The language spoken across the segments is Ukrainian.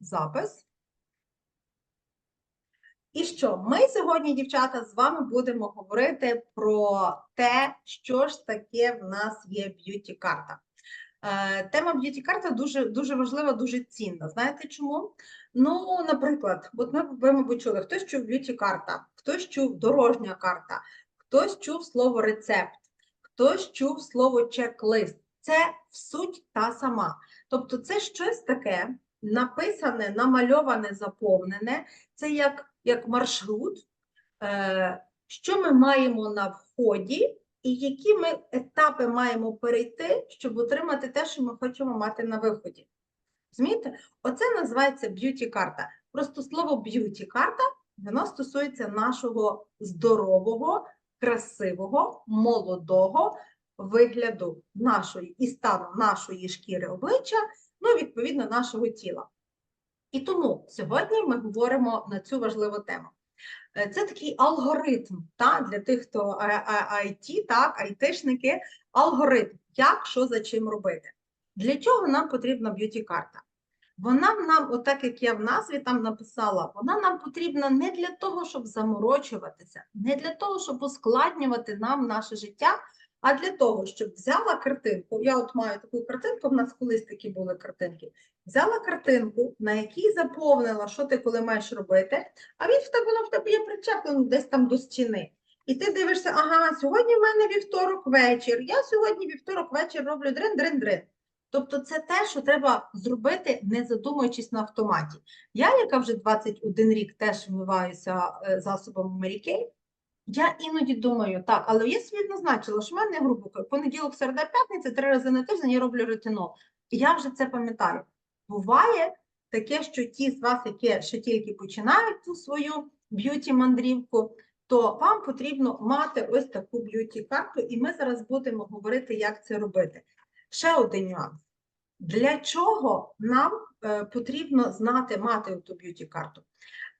запис. І що? Ми сьогодні, дівчата, з вами будемо говорити про те, що ж таке в нас є б'юті-карта. Е, Тема б'юті-карта дуже, дуже важлива, дуже цінна. Знаєте чому? Ну, наприклад, от ми, ви, мабуть, чули, хтось чув б'юті-карта, хтось чув дорожня карта, хтось чув слово рецепт, хтось чув слово чек-лист. Це в суть та сама. Тобто, це щось таке написане, намальоване, заповнене. Це як, як маршрут, е, що ми маємо на вході, і які ми етапи маємо перейти, щоб отримати те, що ми хочемо мати на виході. Розумієте? Оце називається б'юті-карта. Просто слово б'юті-карта воно стосується нашого здорового, красивого, молодого вигляду нашої і стану нашої шкіри обличчя, ну, відповідно, нашого тіла. І тому сьогодні ми говоримо на цю важливу тему. Е, Це такий алгоритм та, для тих, хто IT, так, айтишники, алгоритм, як що за чим робити. Для чого нам потрібна б'юті-карта? Вона нам, отак як я в назві там написала, вона нам потрібна не для того, щоб заморочуватися, не для того, щоб ускладнювати нам наше життя, а для того, щоб взяла картинку. Я от маю таку картинку, в нас колись такі були картинки. Взяла картинку, на якій заповнила, що ти коли маєш робити, а він в тебе воно в тебе є причеплено десь там до стіни. І ти дивишся, ага, сьогодні в мене вівторок вечір. Я сьогодні вівторок вечір роблю дрин-дрин-дрин. Тобто це те, що треба зробити, не задумуючись на автоматі. Я, яка вже 21 рік теж вмиваюся е, засобами Mary я іноді думаю, так, але я собі назначила, що в мене кажучи, понеділок, середа, п'ятниця, три рази на тиждень я роблю ретинол. І я вже це пам'ятаю. Буває таке, що ті з вас, які ще тільки починають ту свою б'юті-мандрівку, то вам потрібно мати ось таку б'юті-карту, і ми зараз будемо говорити, як це робити. Ще один нюанс. Для чого нам е, потрібно знати, мати ту б'юті-карту?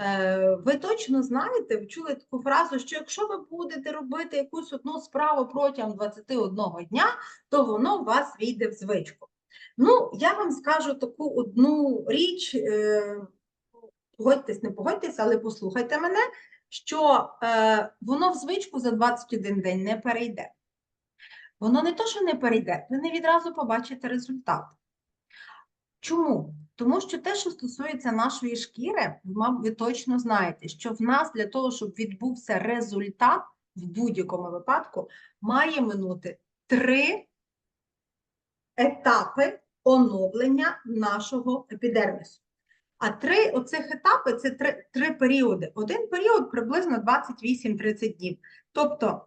Е, ви точно знаєте, ви чули таку фразу, що якщо ви будете робити якусь одну справу протягом 21 дня, то воно у вас війде в звичку. Ну, я вам скажу таку одну річ, е, погодьтесь, не погодьтесь, але послухайте мене, що е, воно в звичку за 21 день не перейде. Воно не то, що не перейде, ви не відразу побачите результат. Чому? Тому що те, що стосується нашої шкіри, ви точно знаєте, що в нас для того, щоб відбувся результат в будь-якому випадку, має минути три етапи оновлення нашого епідермісу. А три оцих етапи це три, три періоди. Один період приблизно 28-30 днів. Тобто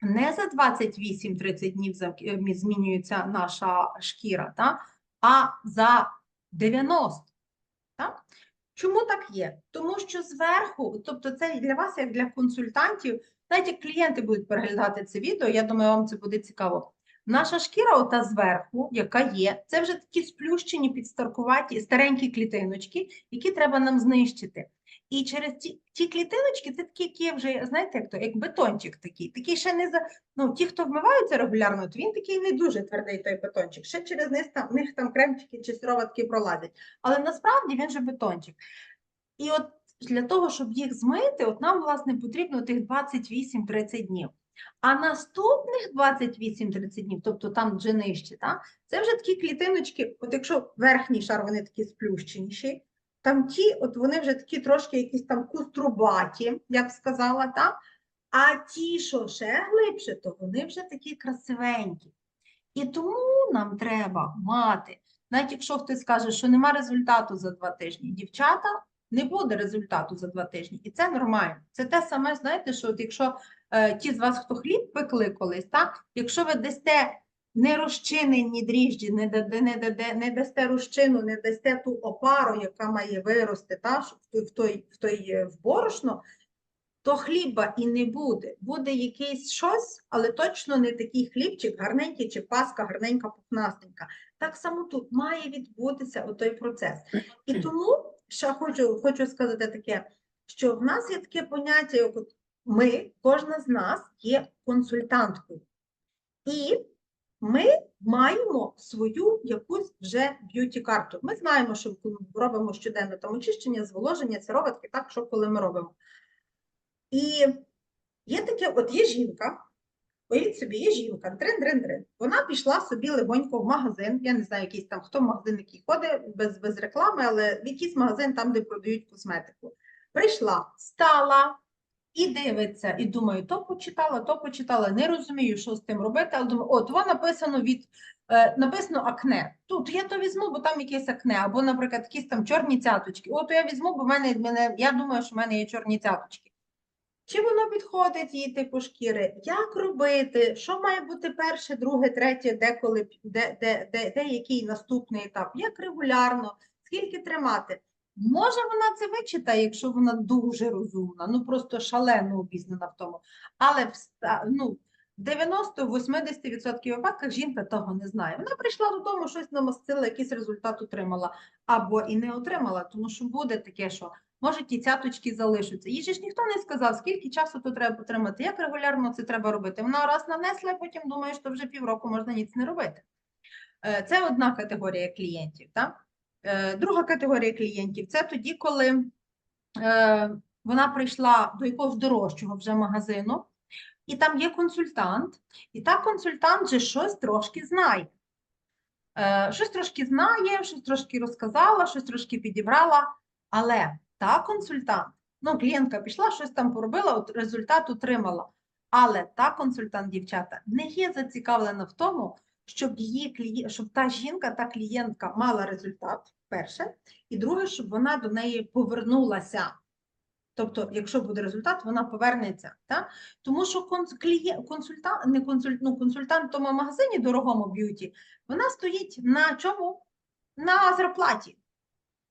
не за 28-30 днів е, змінюється наша шкіра, та? А за 90. Так? Чому так є? Тому що зверху, тобто це для вас, як для консультантів, навіть як клієнти будуть переглядати це відео, я думаю, вам це буде цікаво. Наша шкіра, ота зверху, яка є, це вже такі сплющені, підстаркуваті, старенькі клітиночки, які треба нам знищити. І через ті, ті клітиночки, це такі, які вже, знаєте, як то, як бетончик такий. Такий ще не за. Ну, ті, хто вмиваються регулярно, то він такий не дуже твердий той бетончик. Ще через них там, них там кремчики чи сироватки пролазять. Але насправді він же бетончик. І от для того, щоб їх змити, от нам, власне, потрібно тих 28-30 днів. А наступних 28-30 днів, тобто там вже нижче, та, це вже такі клітиночки, от якщо верхній шар, вони такі сплющеніші, там ті, от вони вже такі трошки якісь там куструбаті, я б сказала, та? а ті, що ще глибше, то вони вже такі красивенькі. І тому нам треба мати, навіть якщо хтось скаже, що нема результату за два тижні, дівчата, не буде результату за два тижні, і це нормально. Це те саме, знаєте, що от якщо ті з вас, хто хліб пекли колись, так? якщо ви дасте не розчинені дріжджі, не, даде, не, даде, не дасте розчину, не дасте ту опару, яка має вирости та, в той, в той, той е, в борошно, то хліба і не буде. Буде якийсь щось, але точно не такий хлібчик, гарненький чи паска, гарненька, пухнастенька. Так само тут має відбутися отой процес. І тому ще хочу, хочу сказати таке, що в нас є таке поняття, як ми, кожна з нас є консультанткою. І ми маємо свою якусь вже б'юті-карту. Ми знаємо, що робимо щоденно там очищення, зволоження, сироватки, так, що коли ми робимо. І є таке, от є жінка, уявіть собі, є жінка, дрин-дрин-дрин. Вона пішла собі легонько в магазин, я не знаю, якийсь там, хто магазин який ходить, без, без реклами, але в якийсь магазин там, де продають косметику. Прийшла, стала, і дивиться, і думаю, то почитала, то почитала, не розумію, що з тим робити, але думаю, от, воно написано від е, написано акне. Тут я то візьму, бо там якесь акне, або, наприклад, якісь там чорні цяточки. От я візьму, бо в мене, мене я думаю, що в мене є чорні цяточки. Чи воно підходить їй типу шкіри? Як робити? Що має бути перше, друге, третє, деколи, де, де, де, де який наступний етап? Як регулярно? Скільки тримати? Може, вона це вичитає, якщо вона дуже розумна, ну просто шалено обізнана в тому. Але в, ну, 90-80% випадках жінка того не знає. Вона прийшла додому, щось намастила, якийсь результат отримала, або і не отримала, тому що буде таке, що може ті цяточки залишаться. Їй ж ніхто не сказав, скільки часу то треба потримати, як регулярно це треба робити. Вона раз нанесла, а потім думає, що вже півроку можна ніц не робити. Е, Це одна категорія клієнтів. Так? Е, Друга категорія клієнтів це тоді, коли е, вона прийшла до якогось дорожчого вже магазину, і там є консультант, і та консультант вже щось трошки знає. Е, Щось трошки знає, щось трошки розказала, щось трошки підібрала, але та консультант, ну, клієнтка пішла, щось там поробила, от результат отримала. Але та консультант, дівчата, не є зацікавлена в тому, щоб її клієнт, щоб та жінка, та клієнтка мала результат, перше, і друге, щоб вона до неї повернулася. Тобто, якщо буде результат, вона повернеться. Так? Тому що конс- консультант, не консульт, ну, консультант в тому магазині дорогому б'юті, вона стоїть на чому? На зарплаті.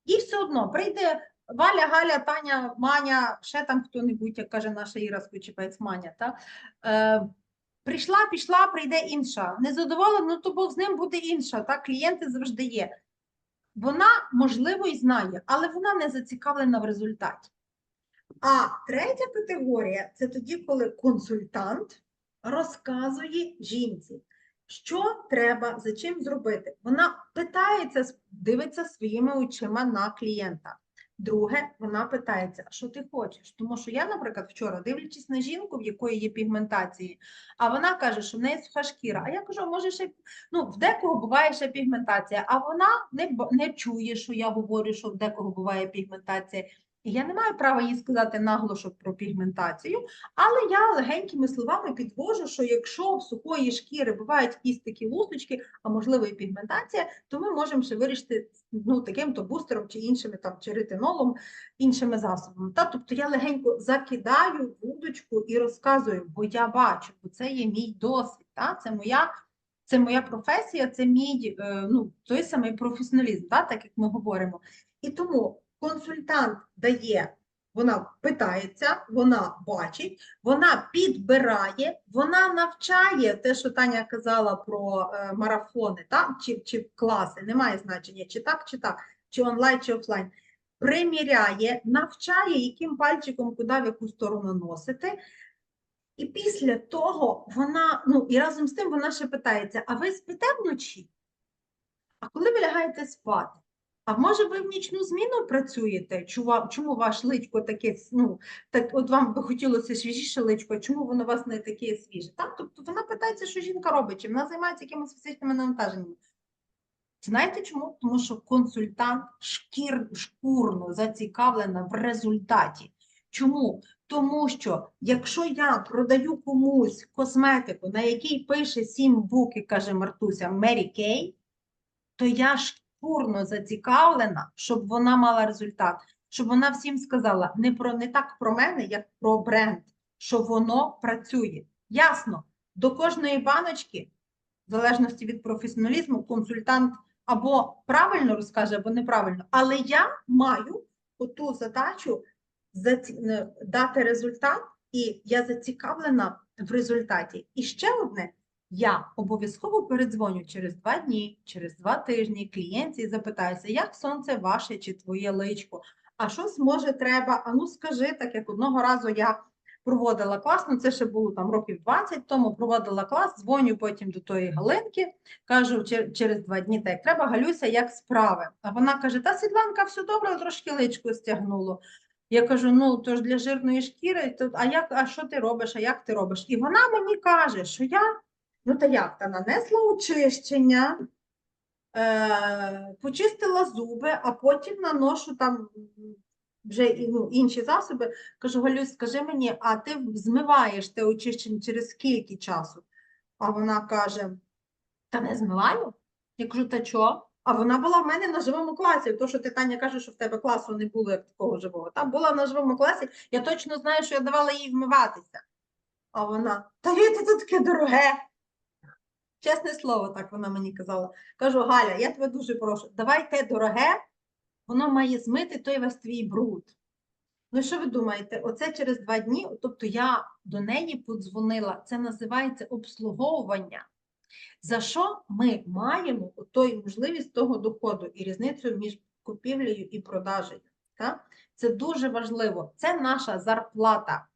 І все одно прийде Валя, Галя, Таня, Маня, ще там хто-небудь, як каже наша Іра Скучепець Маня. Та? Е, прийшла, пішла, прийде інша. Не задоволена, ну то Бог з ним буде інша. Так? Клієнти завжди є. Вона, можливо, і знає, але вона не зацікавлена в результаті. А третя категорія це тоді, коли консультант розказує жінці, що треба, за чим зробити. Вона питається, дивиться своїми очима на клієнта. Друге, вона питається, що ти хочеш? Тому що я, наприклад, вчора, дивлячись на жінку, в якої є пігментації, а вона каже, що в неї суха шкіра. А я кажу, може ще ну, в декого буває ще пігментація, а вона не, не чує, що я говорю, що в декого буває пігментація. Я не маю права їй сказати нагло, про пігментацію, але я легенькими словами підвожу, що якщо в сухої шкіри бувають якісь такі лусочки, а можливо і пігментація, то ми можемо ще вирішити ну, таким-то бустером чи іншими там, чи ретинолом, іншими засобами. Та? Тобто я легенько закидаю вудочку і розказую, бо я бачу, бо це є мій досвід, та? це моя. Це моя професія, це мій е, ну, той самий професіоналізм, та? так як ми говоримо. І тому консультант дає, вона питається, вона бачить, вона підбирає, вона навчає те, що Таня казала про е, марафони, та? Чи, чи класи, немає значення, чи так, чи так, чи онлайн, чи офлайн. Приміряє, навчає, яким пальчиком куди в яку сторону носити. І після того вона, ну і разом з тим вона ще питається: а ви спите вночі? А коли ви лягаєте спати? А може ви в нічну зміну працюєте? Чому ваш личко таке, ну, так от вам би хотілося свіжіше личко, чому воно у вас не таке свіже? Так? Тобто вона питається, що жінка робить, чи вона займається якимись фізичними навантаженнями. Знаєте чому? Тому що консультант шкір, шкурно зацікавлена в результаті. Чому? Тому що якщо я продаю комусь косметику, на якій пише сім букв, каже Мартуся, Мері Кей, то я шкурно зацікавлена, щоб вона мала результат, щоб вона всім сказала не про не так про мене, як про бренд, що воно працює. Ясно, до кожної баночки, в залежності від професіоналізму, консультант або правильно розкаже, або неправильно, але я маю оту задачу е, дати результат, і я зацікавлена в результаті. І ще одне. Я обов'язково передзвоню через два дні, через два тижні клієнті і запитаюся, як сонце ваше чи твоє личко, а щось може треба, а ну скажи, так як одного разу я проводила клас, ну це ще було там років 20 тому, проводила клас, дзвоню потім до тої Галинки, кажу через два дні, так треба, Галюся, як справи? А вона каже: Та Світланка, все добре, трошки личку стягнуло. Я кажу: ну то ж для жирної шкіри, то, а як, а що ти робиш? А як ти робиш? І вона мені каже, що я, ну та як, та нанесла очищення, е, почистила зуби, а потім наношу там вже ну, інші засоби. Кажу, Галюсь, скажи мені, а ти змиваєш те очищення через скільки часу? А вона каже: Та не змиваю. Я кажу, та чого? А вона була в мене на живому класі. То, що ти Таня каже, що в тебе класу не було як такого живого. Там була на живому класі. Я точно знаю, що я давала їй вмиватися. А вона, та Віта, це таке дороге. Чесне слово, так вона мені казала. Кажу, Галя, я тебе дуже прошу, давай те дороге, воно має змити той весь твій бруд. Ну, що ви думаєте? Оце через два дні, тобто я до неї подзвонила, це називається обслуговування. За що ми маємо той можливість того доходу і різницю між купівлею і продажею? Так? Це дуже важливо. Це наша зарплата.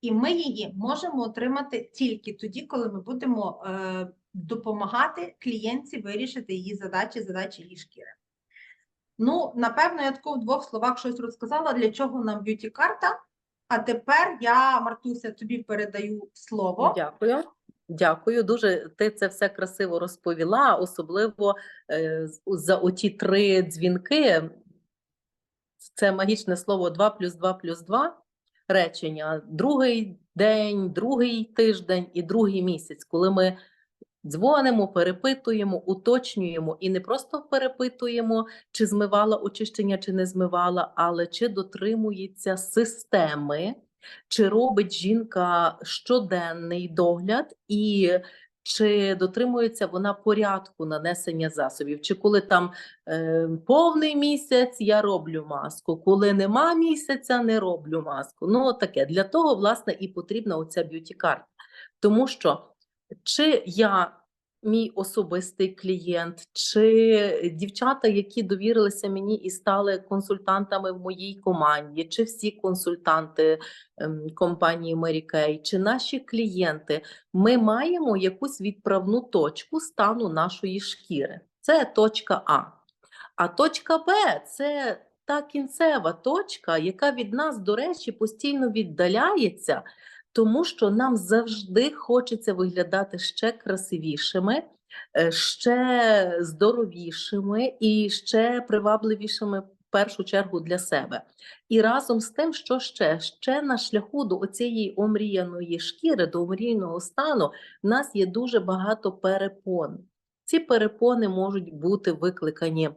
І ми її можемо отримати тільки тоді, коли ми будемо е, допомагати клієнтці вирішити її задачі, задачі її шкіри. Ну, напевно, я тако в двох словах щось розказала, для чого нам б'юті-карта. А тепер я, Мартуся, тобі передаю слово. Дякую. Дякую. Дуже ти це все красиво розповіла, особливо е, за оті три дзвінки. Це магічне слово 2 плюс 2 плюс 2 речення. Другий день, другий тиждень і другий місяць, коли ми дзвонимо, перепитуємо, уточнюємо і не просто перепитуємо, чи змивала очищення, чи не змивала, але чи дотримується системи, чи робить жінка щоденний догляд і чи дотримується вона порядку нанесення засобів, чи коли там е, повний місяць я роблю маску, коли нема місяця, не роблю маску. Ну, таке. Для того, власне, і потрібна оця б'юті-карта. Тому що чи я мій особистий клієнт, чи дівчата, які довірилися мені і стали консультантами в моїй команді, чи всі консультанти ем, компанії Mary Kay, чи наші клієнти, ми маємо якусь відправну точку стану нашої шкіри. Це точка А. А точка Б це та кінцева точка, яка від нас, до речі, постійно віддаляється, тому що нам завжди хочеться виглядати ще красивішими, е, ще здоровішими і ще привабливішими в першу чергу для себе. І разом з тим, що ще? Ще на шляху до оцієї омріяної шкіри, до омрійного стану, в нас є дуже багато перепон. Ці перепони можуть бути викликані.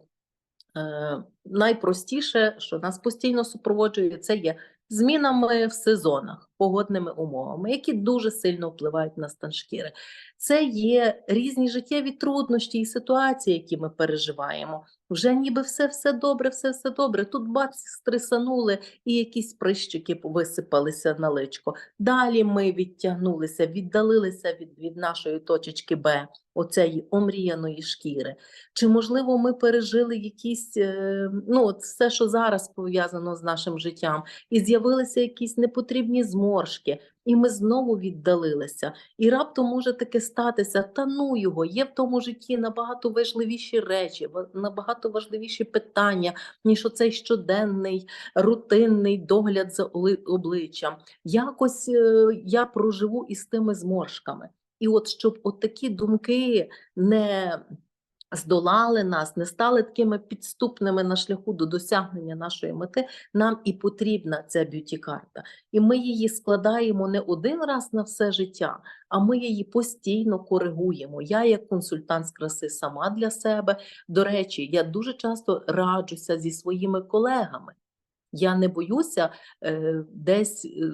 Е, найпростіше, що нас постійно супроводжує, це є змінами в сезонах, погодними умовами, які дуже сильно впливають на стан шкіри. Це є різні життєві труднощі і ситуації, які ми переживаємо. Вже ніби все все добре, все все добре. Тут бац, стресанули, і якісь прищики висипалися на личко. Dалі ми відтягнулися, віддалилися від, від нашої точечки Б, оцеї омріяної шкіри. Чи можливо ми пережили якісь, е, ну от все, що зараз пов'язано з нашим життям, і з'явилися якісь непотрібні зморшки, і ми знову віддалилися. І раптом може таке статися, та ну його, є в тому житті набагато важливіші речі, набагато важливіші питання, ніж оцей щоденний, рутинний догляд за обличчям. Якось е, я проживу із тими зморшками. І от щоб от такі думки не здолали нас, не стали такими підступними на шляху до досягнення нашої мети, нам і потрібна ця б'юті-карта. І ми її складаємо не один раз на все життя, а ми її постійно коригуємо. Я, як консультант з краси, сама для себе. До речі, я дуже часто раджуся зі своїми колегами. Я не боюся е, десь е,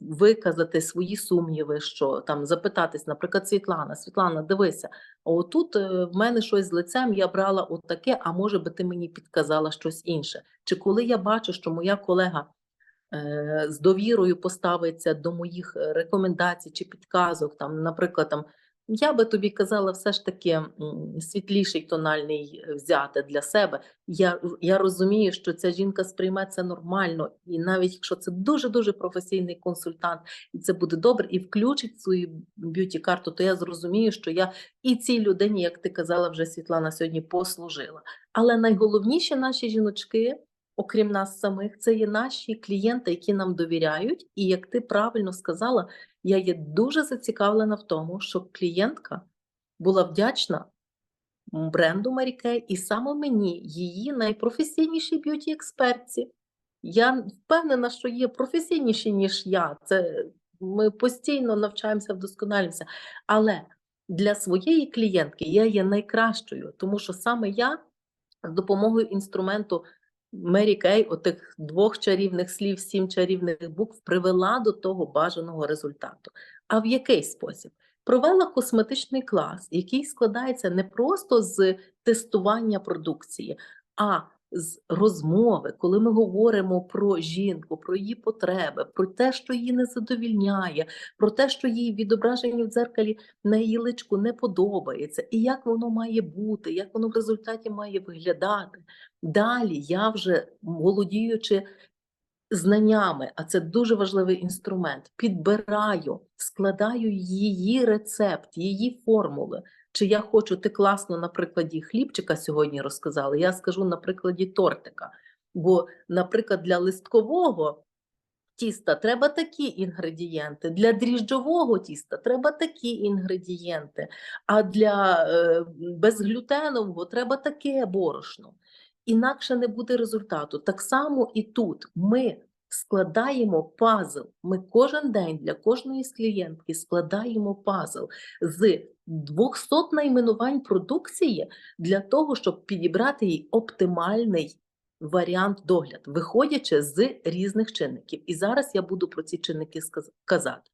виказати свої сумніви, що там запитатись, наприклад, Світлана, Світлана, дивися, отут е, в мене щось з лицем, я брала отаке, а може би ти мені підказала щось інше. Чи коли я бачу, що моя колега е, з довірою поставиться до моїх е, рекомендацій чи підказок, там, наприклад, там Я би тобі казала, все ж таки світліший тональний е, взяти для себе. Я, я розумію, що ця жінка сприйме це нормально, і навіть якщо це дуже дуже професійний консультант, і це буде добре, і включить свою б'юті карту, то я зрозумію, що я і цій людині, як ти казала, вже Світлана сьогодні послужила. Але найголовніші наші жіночки, окрім нас самих, це є наші клієнти, які нам довіряють. І як ти правильно сказала, я є дуже зацікавлена в тому, щоб клієнтка була вдячна бренду Kay і саме мені, її найпрофесійнішій б'юті експертці. Я впевнена, що є професійніші, ніж я. Це ми постійно навчаємося, вдосконалюємося. Але для своєї клієнтки я є найкращою, тому що саме я з допомогою інструменту Мері Кей, отих двох чарівних слів, сім чарівних букв, привела до того бажаного результату. А в який спосіб? Провела косметичний клас, який складається не просто з тестування продукції, а з розмови, коли ми говоримо про жінку, про її потреби, про те, що її не задовільняє, про те, що їй відображення в дзеркалі на її личку не подобається, і як воно має бути, як воно в результаті має виглядати. Далі я вже володіючи знаннями, а це дуже важливий інструмент, підбираю, складаю її рецепт, її формули. Чи я хочу, ти класно на прикладі хлібчика сьогодні розказала, я скажу на прикладі тортика. Бо, наприклад, для листкового тіста треба такі інгредієнти, для дріжджового тіста треба такі інгредієнти, а для е, безглютенового треба таке борошно. Інакше не буде результату. Так само і тут ми складаємо пазл. Ми кожен день для кожної з клієнтки складаємо пазл з 200 найменувань продукції для того, щоб підібрати їй оптимальний варіант догляд, виходячи з різних чинників. І зараз я буду про ці чинники сказ- казати.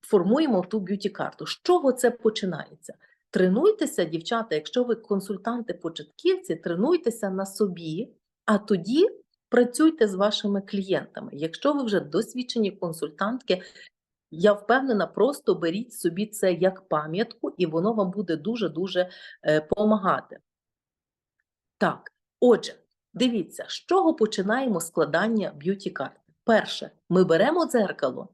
Формуємо ту б'юті-карту. З чого це починається? Тренуйтеся, дівчата, якщо ви консультанти-початківці, тренуйтеся на собі, а тоді працюйте з вашими клієнтами. Якщо ви вже досвідчені консультантки, я впевнена, просто беріть собі це як пам'ятку, і воно вам буде дуже-дуже допомагати. Так, отже, дивіться, з чого починаємо складання б'юті-карти. Перше, ми беремо дзеркало,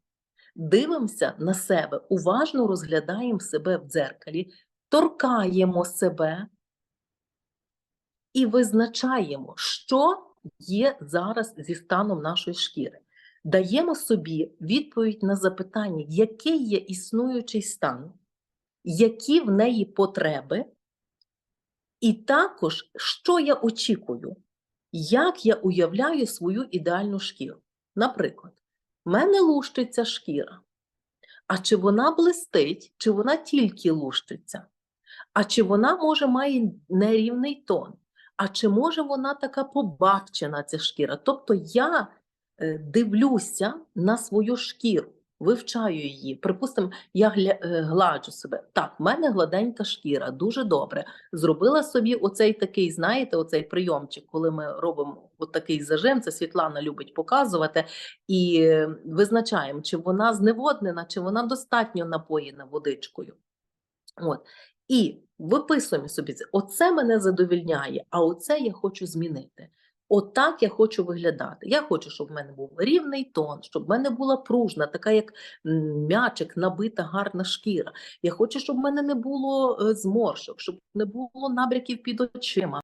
дивимося на себе, уважно розглядаємо себе в дзеркалі, торкаємо себе і визначаємо, що є зараз зі станом нашої шкіри. Даємо собі відповідь на запитання, який є існуючий стан, які в неї потреби, і також, що я очікую, як я уявляю свою ідеальну шкіру. Наприклад, в мене лущиться шкіра. А чи вона блистить, чи вона тільки лущиться? А чи вона може має нерівний тон? А чи може вона така побачена, ця шкіра? Тобто я е, дивлюся на свою шкіру, вивчаю її. Припустимо, я е, гладжу себе. Так, в мене гладенька шкіра, дуже добре. Зробила собі оцей такий, знаєте, оцей прийомчик, коли ми робимо отакий зажим, це Світлана любить показувати, і е, визначаємо, чи вона зневоднена, чи вона достатньо напоєна водичкою. От. І виписуємо собі це. Оце мене задовільняє, а оце я хочу змінити. Отак я хочу виглядати. Я хочу, щоб в мене був рівний тон, щоб в мене була пружна, така як м'ячик, набита гарна шкіра. Я хочу, щоб в мене не було е, зморшок, щоб не було набряків під очима.